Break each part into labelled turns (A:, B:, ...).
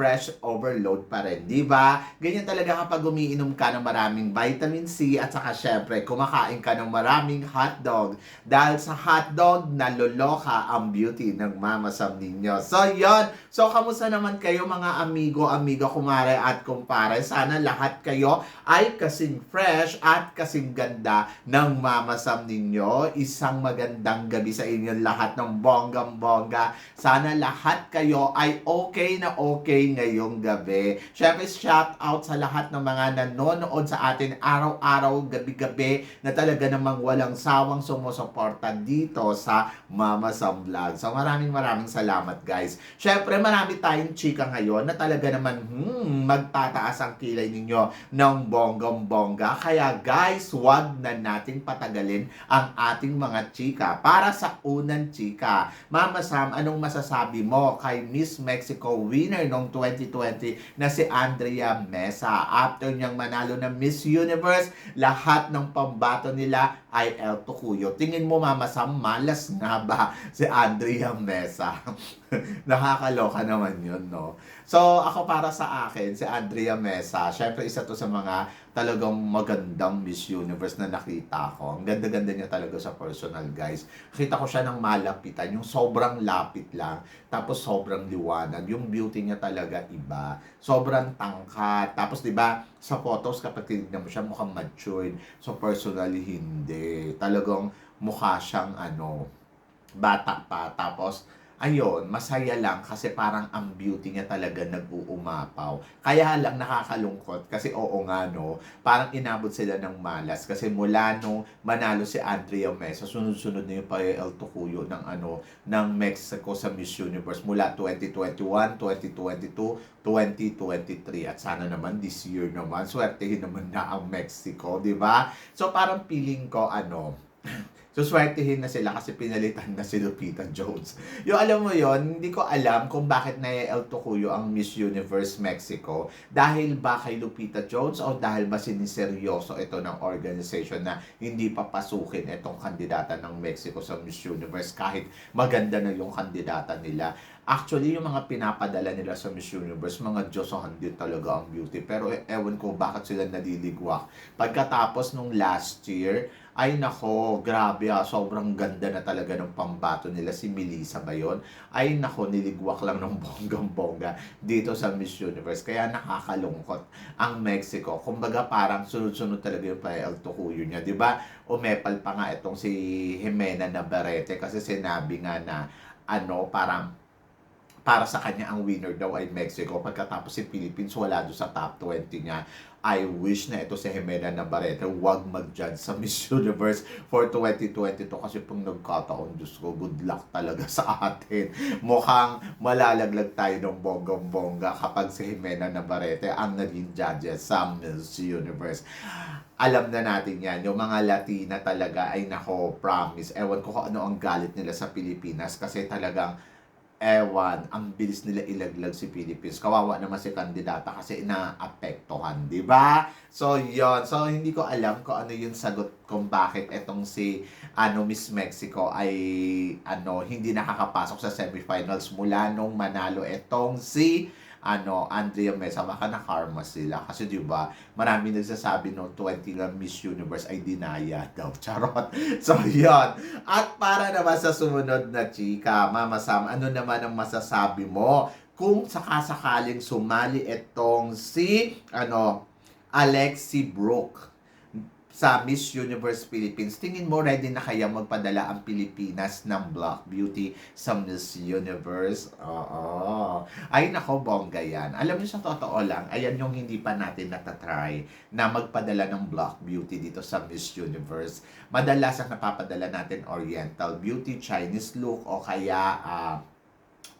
A: Fresh overload pa rin, di ba? Ganyan talaga kapag umiinom ka ng maraming vitamin C at saka syempre kumakain ka ng maraming hotdog. Dahil sa hotdog, naloloka ang beauty ng Mama Sam ninyo. So, yon So, kamusta naman kayo mga amigo, amiga, kumare at kumpare? Sana lahat kayo ay kasing fresh at kasing ganda ng Mama Sam ninyo. Isang magandang gabi sa inyong lahat ng bonggang-bongga. Sana lahat kayo ay okay na okay ngayong gabi. Syempre, shout out sa lahat ng mga nanonood sa atin araw-araw, gabi-gabi na talaga namang walang sawang sumusuporta dito sa Mama Sam Vlog. So maraming maraming salamat guys. Syempre, marami tayong chika ngayon na talaga naman hmm, magtataas ang kilay ninyo ng bonggang-bongga. Kaya guys, wag na nating patagalin ang ating mga chika para sa unang chika. Mama Sam, anong masasabi mo kay Miss Mexico winner noong 2020 na si Andrea Mesa? After niyang manalo ng Miss Universe, lahat ng pambato nila ay El Tucuyo. Tingin mo Mama Sam, malas nga ba si Andrea Mesa? Nakakaloka naman yun, no? So, ako para sa akin, si Andrea Mesa, syempre isa to sa mga talagang magandang Miss Universe na nakita ko. Ang ganda-ganda niya talaga sa personal, guys. Kita ko siya ng malapitan, yung sobrang lapit lang, tapos sobrang liwanag. Yung beauty niya talaga iba. Sobrang tangkat. Tapos, di ba, sa photos, kapag tinignan mo siya, mukhang matured. So, personally, hindi. Talagang mukha siyang, ano, bata pa. Tapos, ayun, masaya lang kasi parang ang beauty niya talaga nag-uumapaw. Kaya lang nakakalungkot kasi oo nga no, parang inabot sila ng malas kasi mula nung manalo si Andrea Mesa, sunod-sunod na yung El Tucuyo ng ano, ng Mexico sa Miss Universe mula 2021, 2022, 2023 at sana naman this year naman swertehin naman na ang Mexico, di ba? So parang feeling ko ano, suswertihin na sila kasi pinalitan na si Lupita Jones. Yung alam mo yon hindi ko alam kung bakit na El Tucuyo ang Miss Universe Mexico. Dahil ba kay Lupita Jones o dahil ba siniseryoso ito ng organization na hindi papasukin itong kandidata ng Mexico sa Miss Universe kahit maganda na yung kandidata nila. Actually, yung mga pinapadala nila sa Miss Universe, mga Diyosahan din talaga ang beauty. Pero e- ewan ko bakit sila naliligwak. Pagkatapos nung last year, ay nako, grabe ah, sobrang ganda na talaga ng pambato nila. Si Melissa ba yun? Ay nako, niligwak lang ng bonggang-bongga dito sa Miss Universe. Kaya nakakalungkot ang Mexico. Kumbaga parang sunod-sunod talaga yung El Tucuyo niya. di ba Umepal pa nga itong si Jimena Navarrete kasi sinabi nga na ano, parang para sa kanya ang winner daw ay Mexico. Pagkatapos si Philippines wala doon sa top 20 niya. I wish na ito si Jimena Navarrete. Wag mag-judge sa Miss Universe for 2022 kasi pag nagkataon Diyos ko good luck talaga sa atin. Mukhang malalaglag tayo ng bonggang-bongga kapag si Jimena Navarrete ang naging judges sa Miss Universe. Alam na natin yan, yung mga Latina talaga ay nako, promise, ewan ko kung ano ang galit nila sa Pilipinas kasi talagang ewan, ang bilis nila ilaglag si Philippines. Kawawa naman si kandidata kasi inaapektuhan, di ba? So, yon So, hindi ko alam kung ano yung sagot kung bakit etong si ano Miss Mexico ay ano hindi nakakapasok sa semifinals mula nung manalo etong si ano, Andrea Mesa, baka na-karma sila. Kasi di ba marami nagsasabi no 20 na Miss Universe ay dinaya daw. Charot. So, yon At para naman sa sumunod na chika, Mama Sam, ano naman ang masasabi mo kung sakasakaling sumali itong si, ano, Alexi Brooke sa Miss Universe Philippines, tingin mo ready na kaya magpadala ang Pilipinas ng Black Beauty sa Miss Universe? Oo. Ay nako, bongga yan. Alam niyo sa totoo lang, ayan yung hindi pa natin natatry na magpadala ng Black Beauty dito sa Miss Universe. Madalas ang napapadala natin Oriental Beauty, Chinese look, o kaya uh,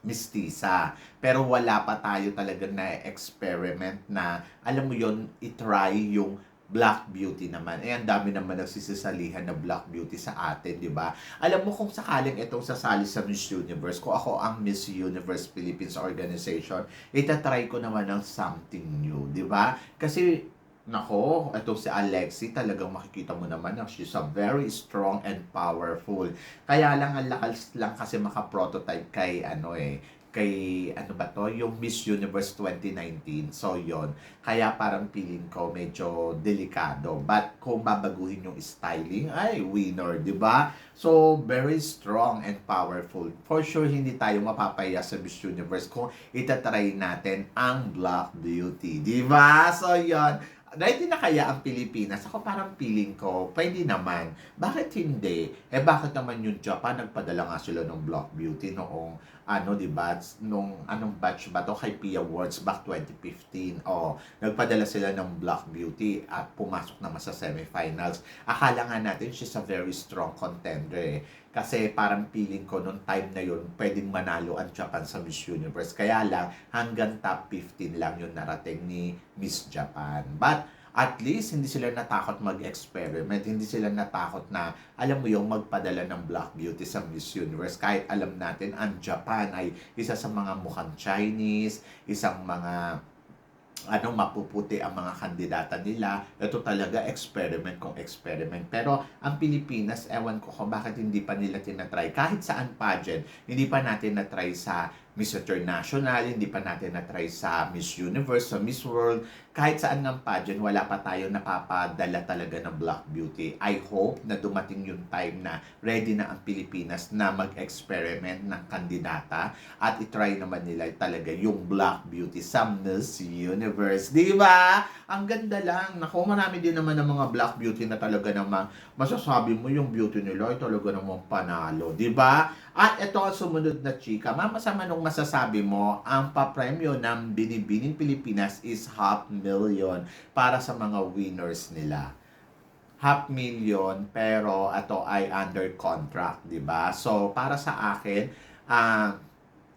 A: mistisa. Pero wala pa tayo talaga na experiment na, alam mo yon itry yung Black Beauty naman. Eh, ang dami naman nagsisisalihan na Black Beauty sa atin, di ba? Alam mo kung sakaling itong sasali sa Miss Universe, kung ako ang Miss Universe Philippines Organization, itatry ko naman ng something new, di ba? Kasi Nako, ito si Alexi, talagang makikita mo naman na she's a very strong and powerful. Kaya lang ang lakas lang kasi maka-prototype kay ano eh, kay ano ba to, yung Miss Universe 2019. So yon Kaya parang feeling ko medyo delikado. But kung babaguhin yung styling, ay winner, di ba? So very strong and powerful. For sure hindi tayo mapapaya sa Miss Universe kung itatry natin ang Black Beauty, di ba? So yon Ready na kaya ang Pilipinas? Ako parang feeling ko, pwede naman. Bakit hindi? Eh bakit naman yung Japan, nagpadala nga sila ng Black Beauty noong, ano, di ba? Nung, anong batch ba to? Kay Pia Awards back 2015. Oh, nagpadala sila ng Black Beauty at pumasok naman sa semifinals. Akala nga natin she's a very strong contender eh. Kasi parang feeling ko nung time na yun, pwedeng manalo ang Japan sa Miss Universe. Kaya lang, hanggang top 15 lang yung narating ni Miss Japan. But, at least hindi sila natakot mag-experiment, hindi sila natakot na, alam mo yung magpadala ng Black Beauty sa Miss Universe. Kahit alam natin, ang Japan ay isa sa mga mukhang Chinese, isang mga ano mapuputi ang mga kandidata nila. Ito talaga experiment kung experiment. Pero ang Pilipinas, ewan ko kung bakit hindi pa nila tinatry. Kahit saan pageant, hindi pa natin na-try sa Miss International, hindi pa natin na-try sa Miss Universe, sa Miss World, kahit saan ng pageant, wala pa tayo napapadala talaga ng Black Beauty. I hope na dumating yung time na ready na ang Pilipinas na mag-experiment ng kandidata at itry naman nila talaga yung Black Beauty sa Miss Universe. Di ba? Ang ganda lang. Naku, marami din naman ng mga Black Beauty na talaga naman masasabi mo yung beauty nila ay talaga namang panalo. Di ba? At ito ang sumunod na chika. Mama, sama nung masasabi mo, ang papremyo ng Binibining Pilipinas is half million para sa mga winners nila. Half million, pero ito ay under contract, di ba? So, para sa akin, ah,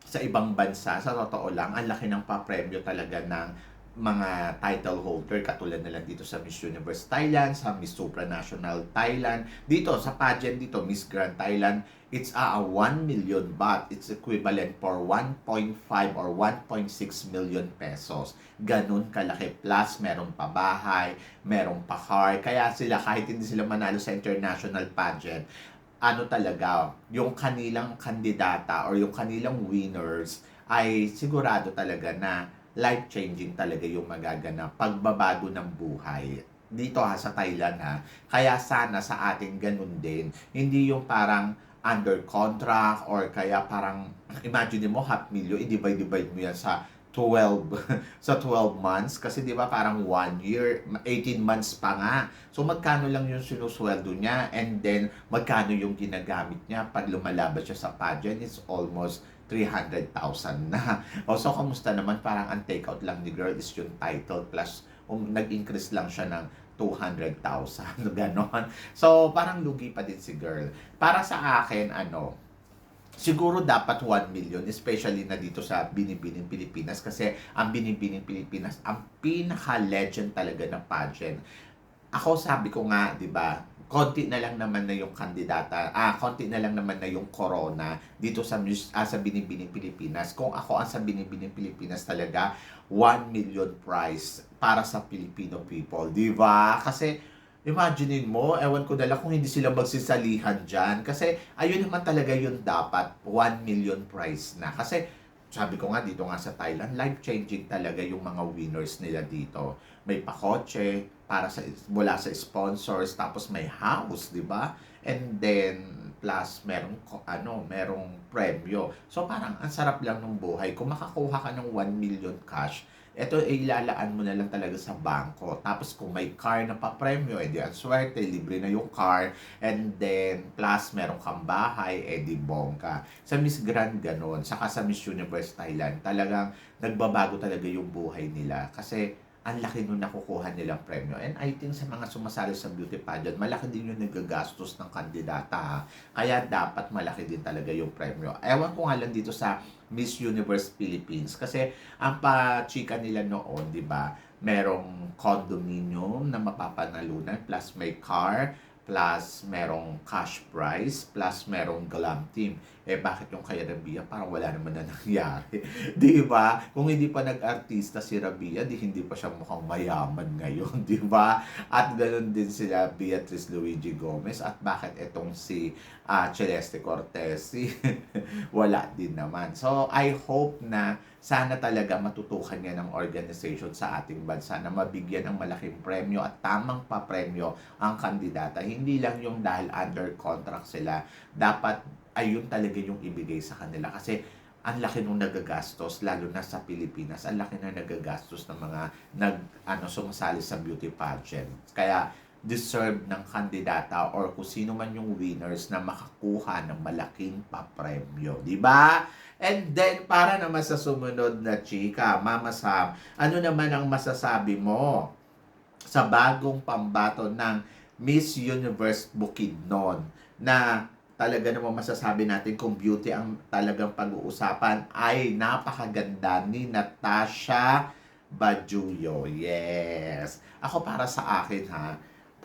A: sa ibang bansa, sa totoo lang, ang laki ng papremyo talaga ng mga title holder katulad na lang dito sa Miss Universe Thailand, sa Miss Supranational Thailand, dito sa pageant dito Miss Grand Thailand, it's a, a 1 million baht. It's equivalent for 1.5 or 1.6 million pesos. Ganun kalaki. Plus, merong pa bahay, merong pa car. Kaya sila, kahit hindi sila manalo sa international pageant, ano talaga, yung kanilang kandidata or yung kanilang winners ay sigurado talaga na life-changing talaga yung magaganap. Pagbabago ng buhay. Dito ha, sa Thailand ha. Kaya sana sa ating ganun din. Hindi yung parang under contract or kaya parang, imagine mo, half million, i-divide-divide mo yan sa 12 sa 12 months kasi 'di ba parang 1 year 18 months pa nga so magkano lang yung sinusweldo niya and then magkano yung ginagamit niya pag lumalabas siya sa pageant it's almost 300,000 na. O so, kamusta naman? Parang ang takeout lang ni girl is yung title plus um, nag-increase lang siya ng 200,000. Ganon. So, parang lugi pa din si girl. Para sa akin, ano, siguro dapat 1 million, especially na dito sa Binibining Pilipinas kasi ang Binibining Pilipinas, ang pinaka-legend talaga ng pageant. Ako sabi ko nga, 'di ba, konti na lang naman na yung kandidata, ah, konti na lang naman na yung corona dito sa, ah, sa Binibining Pilipinas. Kung ako ang sa Binibining Pilipinas talaga, 1 million prize para sa Filipino people. Di ba? Kasi, imaginein mo, ewan ko na lang kung hindi sila magsisalihan dyan. Kasi, ayun naman talaga yun dapat, 1 million prize na. Kasi, sabi ko nga dito nga sa Thailand, life-changing talaga yung mga winners nila dito. May pakotse para sa mula sa sponsors, tapos may house, 'di ba? And then plus merong ano, merong premyo. So parang ang sarap lang ng buhay kung makakuha ka ng 1 million cash. Ito ay ilalaan mo na lang talaga sa bangko. Tapos kung may car na pa-premyo, edi ang swerte, libre na yung car. And then, plus meron kang bahay, edi bongka. Sa Miss Grand ganon, saka sa Miss Universe Thailand, talagang nagbabago talaga yung buhay nila. Kasi ang laki nung nakukuha nilang premyo. And I think sa mga sumasali sa beauty pageant, malaki din yung nagagastos ng kandidata. ha. Kaya dapat malaki din talaga yung premyo. Ewan ko nga lang dito sa Miss Universe Philippines. Kasi ang pa-chika nila noon, di ba, merong condominium na mapapanalunan, plus may car, plus merong cash prize, plus merong glam team. Eh bakit yung kay Rabia parang wala naman na nangyari? di ba? Kung hindi pa nag-artista si Rabia, di hindi pa siya mukhang mayaman ngayon, di ba? At ganoon din sila Beatrice Luigi Gomez at bakit itong si ah, Celeste Cortez si wala din naman. So I hope na sana talaga matutukan niya ng organization sa ating bansa na mabigyan ng malaking premyo at tamang papremyo ang kandidata. Hindi lang yung dahil under contract sila. Dapat ayun talaga yung ibigay sa kanila. Kasi ang laki nung nagagastos, lalo na sa Pilipinas, ang laki na nagagastos ng mga nag, ano, sumasali sa beauty pageant. Kaya, deserve ng kandidata or kung sino man yung winners na makakuha ng malaking papremyo. Di ba? And then, para naman sa sumunod na chika, Mama Sam, ano naman ang masasabi mo sa bagong pambato ng Miss Universe Bukidnon na talaga naman masasabi natin kung beauty ang talagang pag-uusapan ay napakaganda ni Natasha Bajuyo. Yes. Ako para sa akin ha,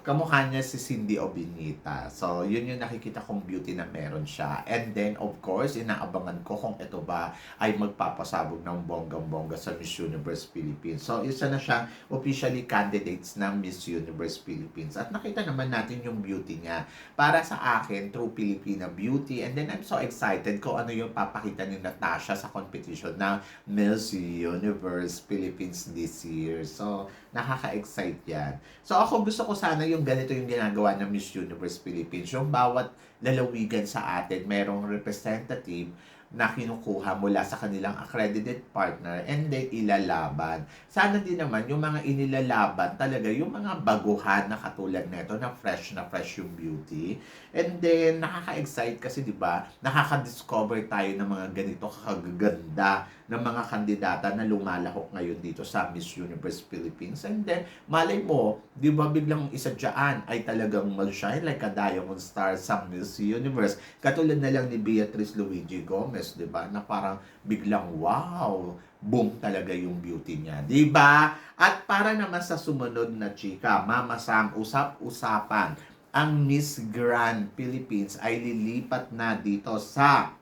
A: kamukha niya si Cindy Obinita. So, yun yung nakikita kong beauty na meron siya. And then, of course, inaabangan ko kung ito ba ay magpapasabog ng bonggang-bongga sa Miss Universe Philippines. So, isa na siyang officially candidates ng Miss Universe Philippines. At nakita naman natin yung beauty niya. Para sa akin, true Filipina beauty. And then, I'm so excited kung ano yung papakita ni Natasha sa competition ng Miss Universe Philippines this year. So, nakaka-excite yan. So ako gusto ko sana yung ganito yung ginagawa ng Miss Universe Philippines. Yung bawat lalawigan sa atin, merong representative na kinukuha mula sa kanilang accredited partner and then ilalaban. Sana din naman yung mga inilalaban talaga yung mga baguhan na katulad nito na fresh na fresh yung beauty. And then nakaka-excite kasi 'di ba? Nakaka-discover tayo ng mga ganito kagaganda ng mga kandidata na lumalahok ngayon dito sa Miss Universe Philippines. And then malay mo, 'di ba biglang isa diyan ay talagang mag-shine like a diamond star sa Miss Universe. Katulad na lang ni Beatrice Luigi Gomez, 'di ba? Na parang biglang wow, boom talaga yung beauty niya, 'di ba? At para naman sa sumunod na chika, Mama Sam, usap-usapan ang Miss Grand Philippines ay lilipat na dito sa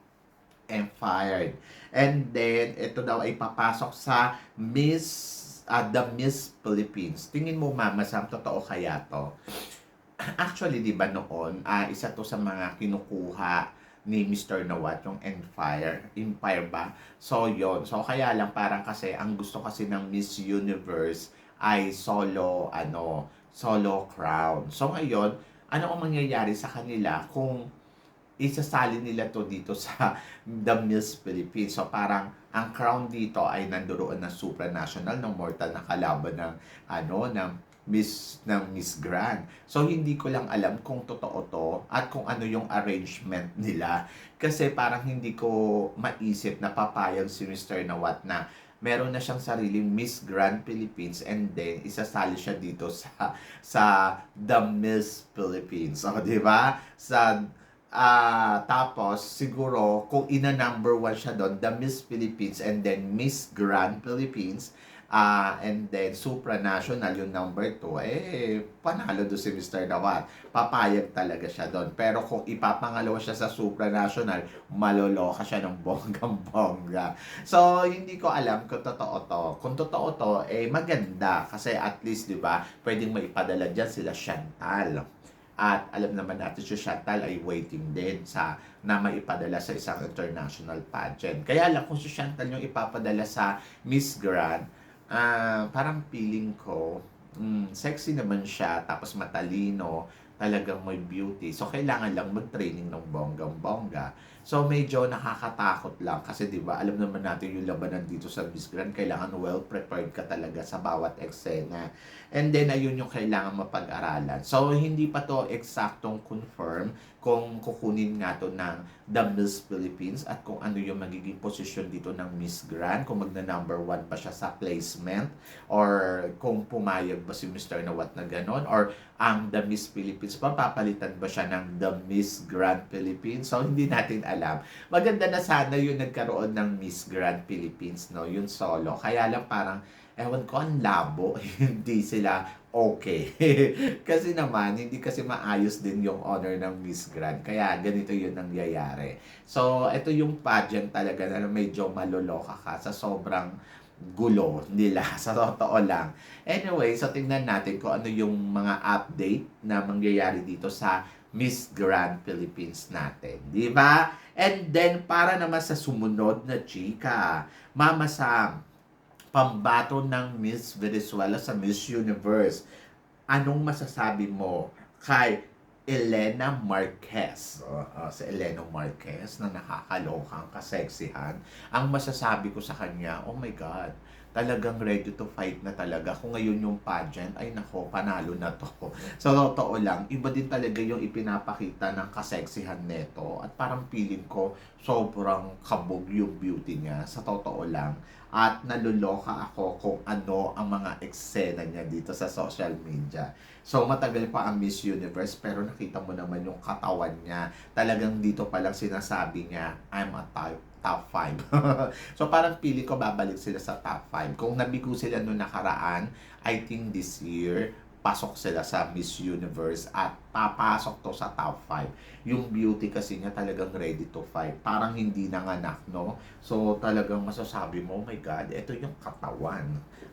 A: Empire. And then, ito daw ay papasok sa Miss, ah, the Miss Philippines. Tingin mo, Mama Sam, totoo kaya to? Actually, di ba noon, ah, isa to sa mga kinukuha ni Mr. Nawat, yung Empire. Empire ba? So, yon So, kaya lang parang kasi, ang gusto kasi ng Miss Universe ay solo, ano, solo crown. So, ngayon, ano ang mangyayari sa kanila kung isasali nila to dito sa The Miss Philippines. So parang ang crown dito ay nandoon na supranational ng mortal na kalaban ng ano ng Miss ng Miss Grand. So hindi ko lang alam kung totoo to at kung ano yung arrangement nila kasi parang hindi ko maisip na papayag si Mr. Nawat na meron na siyang sariling Miss Grand Philippines and then isasali siya dito sa sa The Miss Philippines. So, di ba? Sa Ah, tapos siguro kung ina number one siya doon, the Miss Philippines and then Miss Grand Philippines, ah and then supranational yung number 2, eh panalo doon si Mr. Nawat. Papayag talaga siya doon. Pero kung ipapangalawa siya sa supranational, maloloka siya ng bonggang-bongga. So, hindi ko alam kung totoo to. Kung totoo to, eh maganda. Kasi at least, di ba, pwedeng maipadala dyan sila Chantal. At alam naman natin si Chantal ay waiting din sa na maipadala sa isang international pageant. Kaya lang kung si Chantal yung ipapadala sa Miss Grand, ah parang feeling ko, mm, sexy naman siya, tapos matalino, talagang may beauty. So, kailangan lang mag-training ng bonggang-bongga. So medyo nakakatakot lang kasi 'di ba, alam naman natin yung labanan dito sa Miss Grand, kailangan well prepared ka talaga sa bawat eksena. And then ayun yung kailangan mapag-aralan. So hindi pa to eksaktong confirm kung kukunin nga to ng The Miss Philippines at kung ano yung magiging posisyon dito ng Miss Grand, kung magna number one pa siya sa placement or kung pumayag ba si Mr. Nawat na ganon or ang The Miss Philippines pa, papalitan ba siya ng The Miss Grand Philippines? So, hindi natin alam. Maganda na sana yung nagkaroon ng Miss Grand Philippines, no? Yung solo. Kaya lang parang, ewan ko, ang labo. hindi sila okay. kasi naman, hindi kasi maayos din yung honor ng Miss Grand. Kaya ganito yun nangyayari. So, ito yung pageant talaga na medyo maloloka ka sa sobrang gulo nila sa totoo lang. Anyway, so tingnan natin kung ano yung mga update na mangyayari dito sa Miss Grand Philippines natin. Di ba? And then, para naman sa sumunod na chika, Mama Sam, pambato ng Miss Venezuela sa Miss Universe. Anong masasabi mo kay Elena Marquez? Oh, oh, si Elena Marquez na nakakalokang kaseksihan. Ang masasabi ko sa kanya, oh my God, talagang ready to fight na talaga. Kung ngayon yung pageant, ay nako, panalo na to. Sa totoo lang, iba din talaga yung ipinapakita ng kaseksihan neto. At parang feeling ko, sobrang kabog yung beauty niya. Sa totoo lang. At naluloka ako kung ano ang mga eksena niya dito sa social media. So matagal pa ang Miss Universe pero nakita mo naman yung katawan niya. Talagang dito pa lang sinasabi niya, I'm a type top 5. so parang pili ko babalik sila sa top 5. Kung nabigo sila noong nakaraan, I think this year, pasok sila sa Miss Universe at papasok to sa top 5. Yung beauty kasi niya talagang ready to fight. Parang hindi nanganak, no? So talagang masasabi mo, oh my God, ito yung katawan.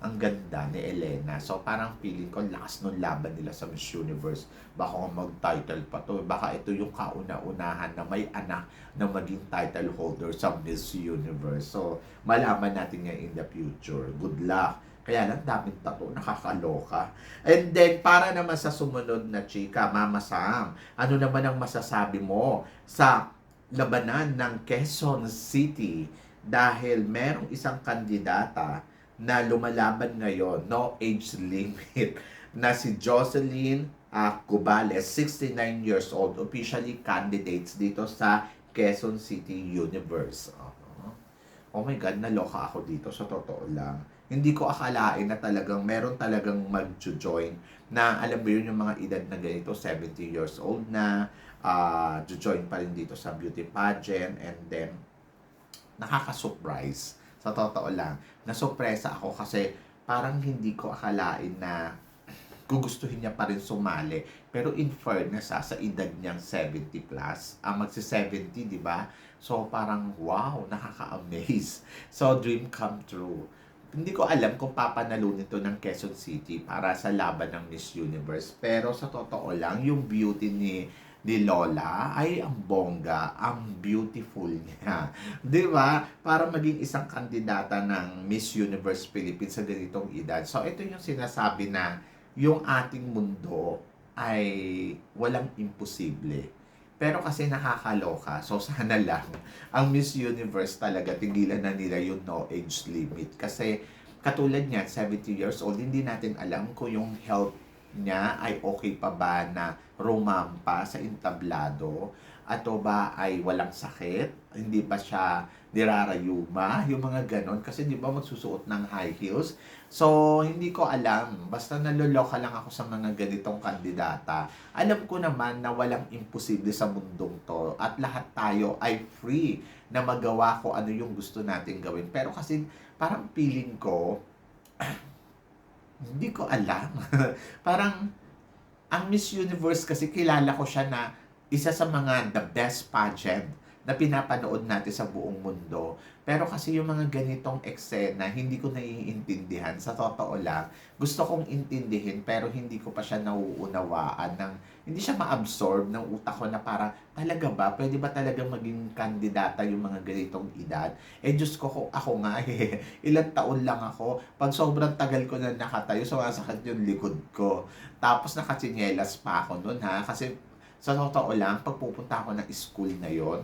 A: Ang ganda ni Elena. So parang feeling ko last nung laban nila sa Miss Universe. Baka mag-title pa to. Baka ito yung kauna-unahan na may anak na maging title holder sa Miss Universe. So malaman natin yan in the future. Good luck. Kaya lang, daming tato, nakakaloka. And then, para naman sa sumunod na chika, Mama Sam, ano naman ang masasabi mo sa labanan ng Quezon City dahil merong isang kandidata na lumalaban ngayon, no age limit, na si Jocelyn uh, Cubales, 69 years old, officially candidates dito sa Quezon City Universe. Uh-huh. Oh my God, naloka ako dito sa totoo lang hindi ko akalain na talagang meron talagang mag-join na alam mo yun yung mga edad na ganito 70 years old na uh, join pa rin dito sa beauty pageant and then nakaka-surprise sa totoo lang nasurpresa ako kasi parang hindi ko akalain na gugustuhin niya pa rin sumali. Pero in fairness, ha, sa edad niyang 70 plus, ang magsi-70, di ba? So, parang, wow, nakaka-amaze. So, dream come true hindi ko alam kung papanalunin to ng Quezon City para sa laban ng Miss Universe. Pero sa totoo lang, yung beauty ni ni Lola ay ang bongga, ang beautiful niya. 'Di ba? Para maging isang kandidata ng Miss Universe Philippines sa ganitong edad. So ito yung sinasabi na yung ating mundo ay walang imposible. Pero kasi nakakaloka, so sana lang ang Miss Universe talaga tigilan na nila yung no age limit. Kasi katulad niya, 70 years old, hindi natin alam kung yung health niya ay okay pa ba na rumampa sa entablado? Ato ba ay walang sakit? Hindi pa siya nirarayuma? Yung mga ganon. Kasi di ba magsusuot ng high heels? So hindi ko alam. Basta naloloka lang ako sa mga ganitong kandidata. Alam ko naman na walang imposible sa mundong to. At lahat tayo ay free na magawa ko ano yung gusto natin gawin. Pero kasi parang feeling ko hindi ko alam. Parang, ang Miss Universe kasi kilala ko siya na isa sa mga the best pageant na pinapanood natin sa buong mundo. Pero kasi yung mga ganitong eksena, hindi ko naiintindihan. Sa totoo lang, gusto kong intindihin pero hindi ko pa siya nauunawaan ng hindi siya ma-absorb ng utak ko na parang talaga ba, pwede ba talaga maging kandidata yung mga ganitong edad? Eh Diyos ko, ako nga eh, ilang taon lang ako. Pag sobrang tagal ko na nakatayo, sumasakit yung likod ko. Tapos nakatsinelas pa ako nun ha, kasi sa totoo lang, pag pupunta ako ng school na yon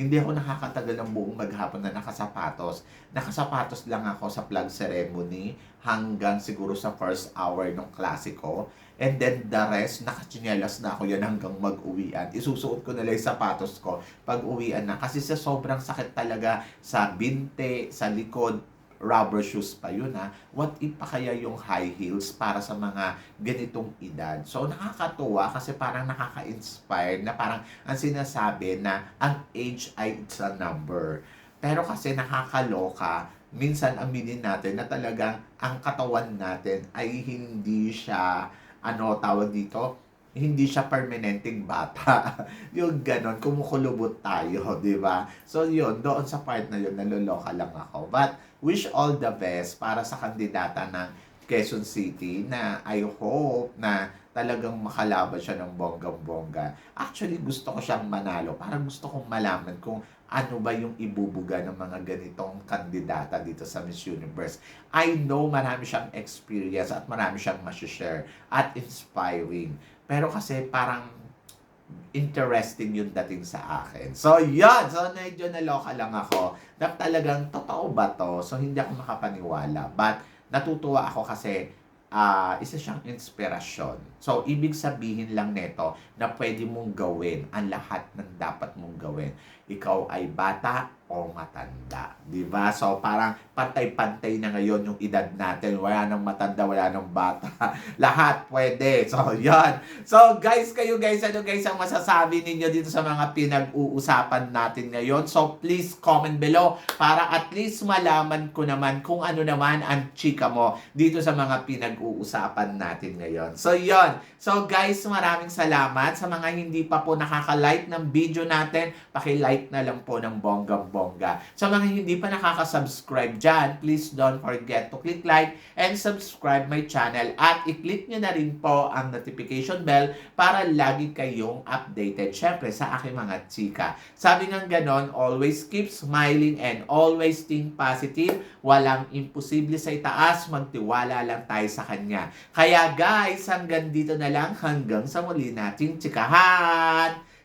A: hindi ako nakakatagal ng buong maghapon na nakasapatos. Nakasapatos lang ako sa flag ceremony hanggang siguro sa first hour ng klase ko. And then the rest, nakachinelas na ako yan hanggang mag-uwian. Isusuot ko na lang yung sapatos ko pag uwian na. Kasi sa sobrang sakit talaga sa binte, sa likod, rubber shoes pa yun ha. What if pa kaya yung high heels para sa mga ganitong edad? So nakakatuwa kasi parang nakaka-inspire na parang ang sinasabi na ang age ay it's a number. Pero kasi nakakaloka, minsan aminin natin na talagang ang katawan natin ay hindi siya, ano tawag dito, hindi siya permanenteng bata. yung ganon, kumukulubot tayo, di ba? So yun, doon sa part na yun, naluloka lang ako. But wish all the best para sa kandidata ng Quezon City na I hope na talagang makalaban siya ng bonggang-bongga. Actually, gusto ko siyang manalo. Parang gusto kong malaman kung ano ba yung ibubuga ng mga ganitong kandidata dito sa Miss Universe. I know marami siyang experience at marami siyang share at inspiring. Pero kasi parang interesting yung dating sa akin. So, yun. So, medyo naloka lang ako. Na talagang totoo ba to? So, hindi ako makapaniwala. But, natutuwa ako kasi ah isa siyang inspirasyon. So, ibig sabihin lang neto na pwede mong gawin ang lahat ng dapat mong gawin. Ikaw ay bata o matanda. Di ba? So, parang pantay-pantay na ngayon yung edad natin. Wala nang matanda, wala nang bata. lahat pwede. So, yan. So, guys, kayo guys, ano guys ang masasabi ninyo dito sa mga pinag-uusapan natin ngayon? So, please comment below para at least malaman ko naman kung ano naman ang chika mo dito sa mga pinag-uusapan natin ngayon. So, yon. So, guys, maraming salamat sa mga hindi pa po nakaka-like ng video natin. Paki-like na lang po ng bonggang-bongga. Sa mga hindi pa nakaka-subscribe dyan, please don't forget to click like and subscribe my channel at i-click nyo na rin po ang notification bell para lagi kayong updated. Syempre, sa aking mga chika. Sabi nga ganon, always keep smiling and always think positive. Walang imposible sa itaas, magtiwala lang tayo sa Kanya. Kaya guys, hanggang dito na lang, hanggang sa muli nating chikahan.